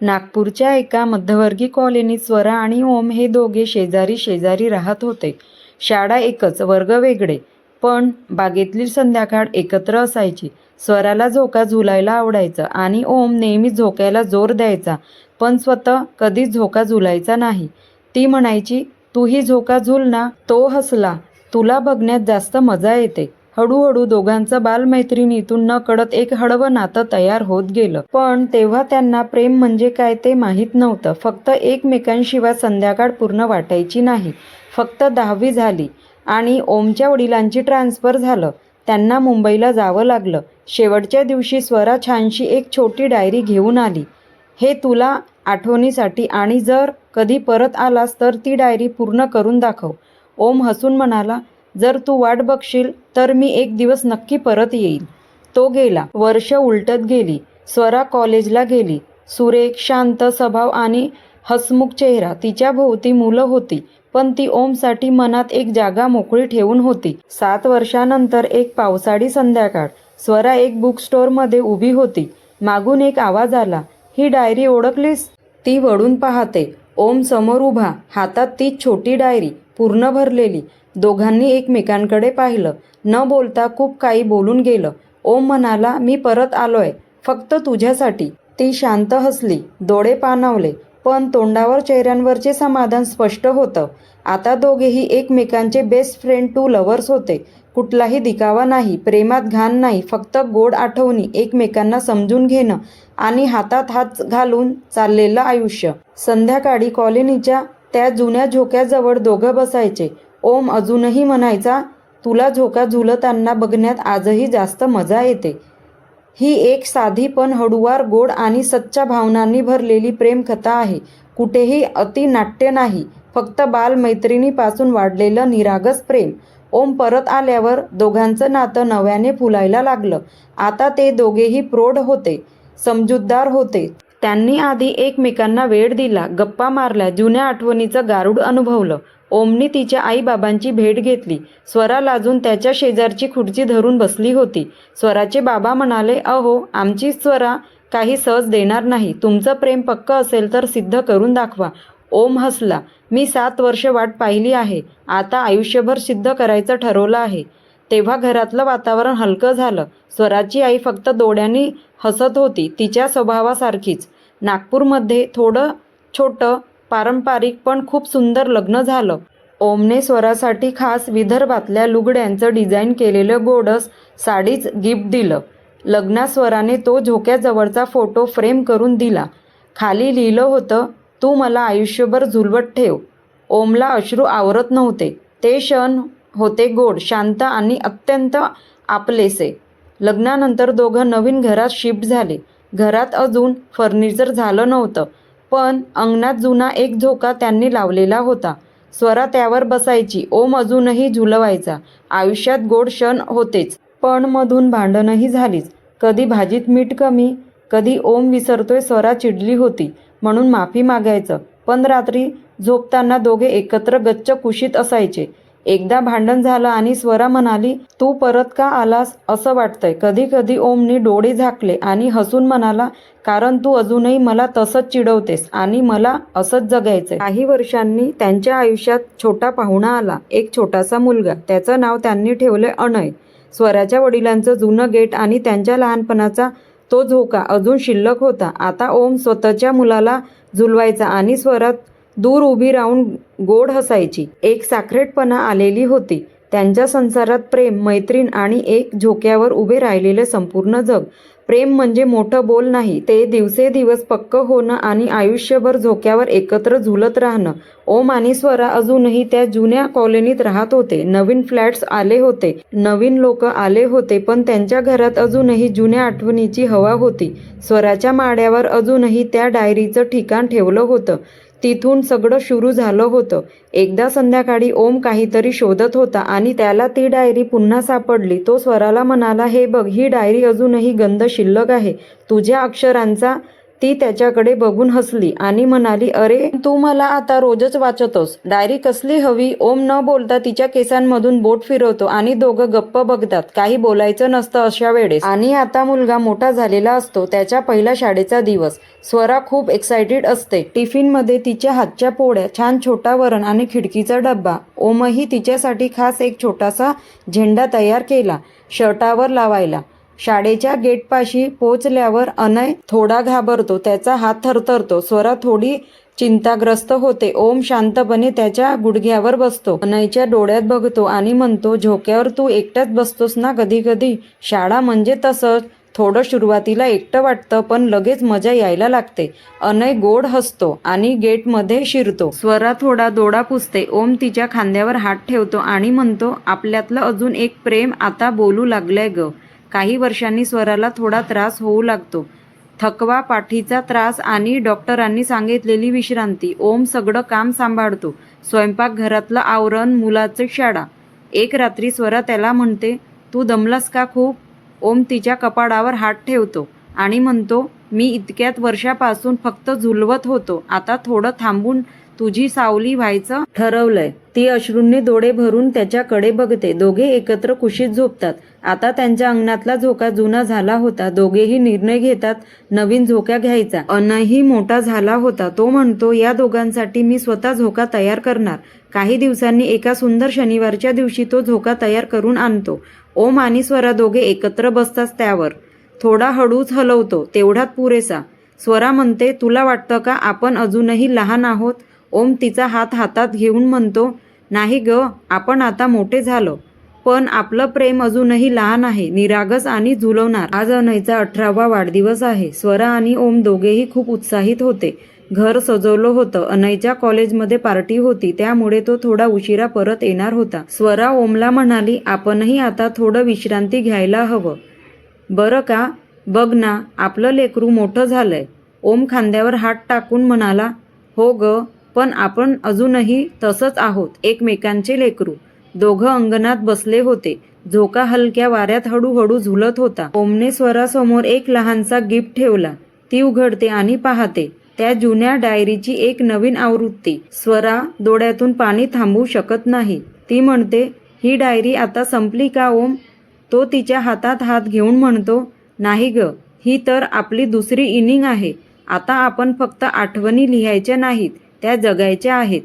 नागपूरच्या एका मध्यवर्गीय कॉलनीत स्वरा आणि ओम हे दोघे शेजारी शेजारी राहत होते. शाळा एकच वर्ग वेगळे. पण बागेतली संध्याकाळ एकत्र असायची. स्वराला झोका झुलायला आवडायचं आणि ओम नेहमी झोक्याला जोर द्यायचा पण स्वतः कधीच झोका झुलायचा नाही. ती म्हणायची तूही झोका झुल ना तो हसला. तुला बघण्यात जास्त मजा येते. हळूहळू दोघांचं बालमैत्रिणीतून न कळत एक हळवं नातं तयार होत गेलं. पण तेव्हा त्यांना प्रेम म्हणजे काय ते माहीत नव्हतं. फक्त एकमेकांशिवाय संध्याकाळ पूर्ण वाटायची नाही. फक्त दहावी झाली आणि ओमच्या वडिलांची ट्रान्सफर झालं. त्यांना मुंबईला जावं लागलं. शेवटच्या दिवशी स्वरा छानशी एक छोटी डायरी घेऊन आली. हे तुला आठवणीसाठी आणि जर कधी परत आलास तर ती डायरी पूर्ण करून दाखव. ओम हसून म्हणाला जर तू वाट बघशील तर मी एक दिवस नक्की परत येईल तो गेला. वर्ष उलटत गेली. स्वरा कॉलेजला गेली. सुरेख शांत स्वभाव आणि हसमुख चेहरा. तिच्या भोवती मुलं होती पण ती ओमसाठी मनात एक जागा मोकळी ठेवून होती. सात वर्षानंतर एक पावसाळी संध्याकाळ. स्वरा एक बुक स्टोअरमध्ये उभी होती. मागून एक आवाज आला. ही डायरी ओळखलीस? ती वळून पाहते. ओम समोर उभा. हातात ती छोटी डायरी. पूर्ण भरलेली. दोघांनी एकमेकांकडे पाहिलं. न बोलता खूप काही बोलून गेलं. ओम म्हणाला मी परत आलोय. फक्त तुझ्यासाठी. ती शांत हसली. डोळे पाणावले. पण तोंडावर चेहऱ्यांवरचे समाधान स्पष्ट होतं. आता दोघेही एकमेकांचे बेस्ट फ्रेंड टू लवर्स होते. कुठलाही दिखावा नाही प्रेमात घाण नाही फक्त गोड आठवणी एकमेकांना समजून घेणं आणि हातात हात घालून चाललेलं आयुष्य. संध्याकाळी कॉलनीच्या त्या जुन्या झोक्याजवळ दोघं बसायचे. ओम अजूनही म्हणायचा तुला झोका झुलताना बघण्यात आजही जास्त मजा येते. ही एक साधी पण हळुवार गोड आणि सच्च्या भावनांनी भरलेली प्रेमकथा आहे. कुठेही अति नाट्य नाही फक्त बालमैत्रिणीपासून वाढलेलं निरागस प्रेम. ओम परत आल्यावर दोघांचं नातं नव्याने फुलायला लागलं. आता ते दोघेही प्रौढ होते समजूतदार होते. त्यांनी आधी एकमेकांना वेळ दिला गप्पा मारल्या जुन्या आठवणीचं गारुड अनुभवलं. ओमनी तिच्या आईबाबांची भेट घेतली. स्वरा लाजून त्याच्या शेजारची खुर्ची धरून बसली होती. स्वराचे बाबा म्हणाले अहो आमची स्वरा काही सहज देणार नाही. तुमचं प्रेम पक्क असेल तर सिद्ध करून दाखवा. ओम हसला मी सात वर्ष वाट पाहिली आहे. आता आयुष्यभर सिद्ध करायचं ठरवलं आहे. तेव्हा घरातलं वातावरण हलकं झालं. स्वराची आई फक्त दोड्यांनी हसत होती तिच्या स्वभावासारखीच. नागपूरमध्ये थोडं छोटं पारंपरिक पण खूप सुंदर लग्न झालं. ओमने स्वरासाठी खास विदर्भातल्या लुगड्यांचं डिझाईन केलेलं गोडस साडीच गिफ्ट दिलं. लग्नात स्वराने तो झोक्याजवळचा फोटो फ्रेम करून दिला. खाली लिहिलं होतं तू मला आयुष्यभर झुलवत ठेव. ओमला अश्रू आवरत नव्हते. ते क्षण होते गोड शांत आणि अत्यंत आपलेसे. लग्नानंतर दोघं नवीन घरात शिफ्ट झाले. घरात अजून फर्निचर झालं नव्हतं पण अंगणात जुना एक झोका त्यांनी लावलेला होता. स्वरा त्यावर बसायची ओम अजूनही झुलवायचा. आयुष्यात गोड क्षण होतेच पण मधून भांडणही झालीच. कधी भाजीत मीठ कमी कधी ओम विसरतोय स्वरा चिडली होती म्हणून माफी मागायचं. पण रात्री झोपताना दोघे एकत्र गच्च कुशीत असायचे. एकदा भांडण झालं आणि स्वरा म्हणाली तू परत का आलास? असं वाटतंय. कधी कधी ओमनी डोळे झाकले आणि हसून म्हणाला कारण तू अजूनही मला तसंच चिडवतेस आणि मला असंच जगायचंय. काही वर्षांनी त्यांच्या आयुष्यात छोटा पाहुणा आला एक छोटासा मुलगा. त्याचं नाव त्यांनी ठेवले अनय. स्वराच्या वडिलांचं जुनं गेट आणि त्यांच्या लहानपणाचा तो झोका अजून शिल्लक होता. आता ओम स्वतःच्या मुलाला झुलवायचा आणि स्वरात दूर उभी राहून गोड हसायची. एक साखरेटपणा आलेली होती. त्यांच्या संसारात प्रेम मैत्रीण आणि एक झोक्यावर उभे राहिलेले संपूर्ण जग. प्रेम म्हणजे मोठं बोल नाही ते दिवसेदिवस पक्क होणं आणि आयुष्यभर झोक्यावर एकत्र झुलत राहणं. ओम आणि स्वरा अजूनही त्या जुन्या कॉलनीत राहत होते. नवीन फ्लॅट्स आले होते. नवीन लोक आले होते पण त्यांच्या घरात अजूनही जुन्या आठवणीची हवा होती. स्वराच्या माड्यावर अजूनही त्या डायरीचं ठिकाण ठेवलं होतं. तिथून सगळं सुरू झालं होतं. एकदा संध्याकाळी ओम काहीतरी शोधत होता आणि त्याला ती डायरी पुन्हा सापडली. तो स्वराला म्हणाला हे बघ ही डायरी अजूनही गंध शिल्लक आहे. तुझ्या अक्षरांचा ती त्याच्याकडे बघून हसली आणि म्हणाली अरे तू मला आता रोजच वाचतोस. डायरी कसली हवी? ओम न बोलता तिच्या केसांमधून बोट फिरवतो आणि दोघं गप्प बघतात. काही बोलायचं नसतं अशा वेळेस. आणि आता मुलगा मोठा झालेला असतो. त्याच्या पहिल्या शाळेचा दिवस. स्वरा खूप एक्सायटेड असते. टिफिनमध्ये तिच्या हातच्या पोळ्या छान छोटा वरण आणि खिडकीचा डब्बा. ओमही तिच्यासाठी खास एक छोटासा झेंडा तयार केला. शर्टावर लावायला. शाळेच्या गेटपाशी पोचल्यावर अनय थोडा घाबरतो त्याचा हात थरथरतो. स्वरा थोडी चिंताग्रस्त होते. ओम शांतपणे त्याच्या गुडघ्यावर बसतो. अनयच्या डोळ्यात बघतो आणि म्हणतो झोक्यावर तू एकटाच बसतोस ना कधी कधी? शाळा म्हणजे तसंच. थोडं सुरुवातीला एकटं वाटतं पण लगेच मजा यायला लागते. अनय गोड हसतो आणि गेटमध्ये शिरतो. स्वरा थोडा दोडा पुसते. ओम तिच्या खांद्यावर हात ठेवतो आणि म्हणतो आपल्यातलं अजून एक प्रेम आता बोलू लागलंय ग. काही वर्षांनी स्वराला थोडा त्रास होऊ लागतो. थकवा पाठीचा त्रास आणि डॉक्टरांनी सांगितलेली विश्रांती ओम सगळं काम सांभाळतो. स्वयंपाक घरातलं आवरण मुलाचं शाळा. एक रात्री स्वरा त्याला म्हणते तू दमलास का खूप? ओम तिच्या कपाडावर हात ठेवतो आणि म्हणतो मी इतक्यात वर्षापासून फक्त झुलवत होतो. आता थोडं थांबून तुझी सावली व्हायचं ठरवलंय. ती अश्रूंनी डोळे भरून त्याच्याकडे बघते. दोघे एकत्र कुशीत झोपतात. आता त्यांच्या अंगणातला झोका जुना झाला होता. दोघेही निर्णय घेतात नवीन झोका घ्यायचा. अनही मोठा झाला होता. तो म्हणतो या दोघांसाठी मी स्वतः झोका तयार करणार. काही दिवसांनी एका सुंदर शनिवारच्या दिवशी तो झोका तयार करून आणतो. ओम आणि स्वरा दोघे एकत्र बसतात त्यावर. थोडा हळूच हलवतो. तेवढात पुरेसा. स्वरा म्हणते तुला वाटतं का आपण अजूनही लहान आहोत? ओम तिचा हात हातात घेऊन म्हणतो नाही ग आपण आता मोठे झालो. पण आपलं प्रेम अजूनही लहान आहे निरागस आणि झुलवणार. आज अनयचा अठरावा वाढदिवस आहे. स्वरा आणि ओम दोघेही खूप उत्साहित होते. घर सजवलं होतं. अनयच्या कॉलेजमध्ये पार्टी होती. त्यामुळे तो थोडा उशिरा परत येणार होता. स्वरा ओमला म्हणाली आपणही आता थोडं विश्रांती घ्यायला हवं. बरं का? बघ ना आपलं लेकरू मोठं झालंय. ओम खांद्यावर हात टाकून म्हणाला हो ग. पण आपण अजूनही तसंच आहोत एकमेकांचे लेकरू. दोघं अंगणात बसले होते. झोका हलक्या वाऱ्यात हळूहळू झुलत होता. ओमने स्वरासमोर एक लहानसा गिफ्ट ठेवला. ती उघडते आणि पाहते. त्या जुन्या डायरीची एक नवीन आवृत्ती. स्वरा डोळ्यातून पाणी थांबवू शकत नाही. ती म्हणते ही डायरी आता संपली का ओम तो तिच्या हातात हात घेऊन म्हणतो नाही ग ही तर आपली दुसरी इनिंग आहे. आता आपण फक्त आठवणी लिहायच्या नाहीत. त्या जगायच्या आहेत.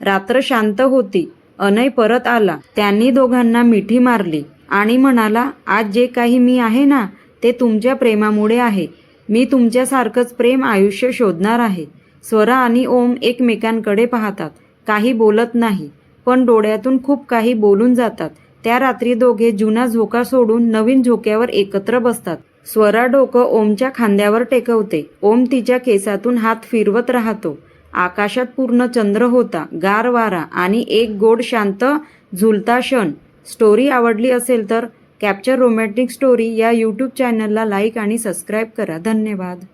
रात्र शांत होती. अनय परत आला. त्यांनी दोघांना मिठी मारली आणि म्हणाला आज जे काही मी आहे ना ते तुमच्या प्रेमामुळे आहे. मी तुमच्यासारखंच प्रेम आयुष्य शोधणार आहे. स्वरा आणि ओम एकमेकांकडे पाहतात. काही बोलत नाही. पण डोळ्यातून खूप काही बोलून जातात. त्या रात्री दोघे जुना झोका सोडून नवीन झोक्यावर एकत्र बसतात. स्वरा डोकं ओमच्या खांद्यावर टेकवते. ओम तिच्या केसातून हात फिरवत राहतो. आकाशात पूर्ण चंद्र होता गार वारा आणि एक गोड शांत झुलता क्षण. स्टोरी आवडली असेल तर कॅप्चर रोमॅन्टिक स्टोरी या यूट्यूब चॅनलला लाईक आणि सबस्क्राईब करा. धन्यवाद.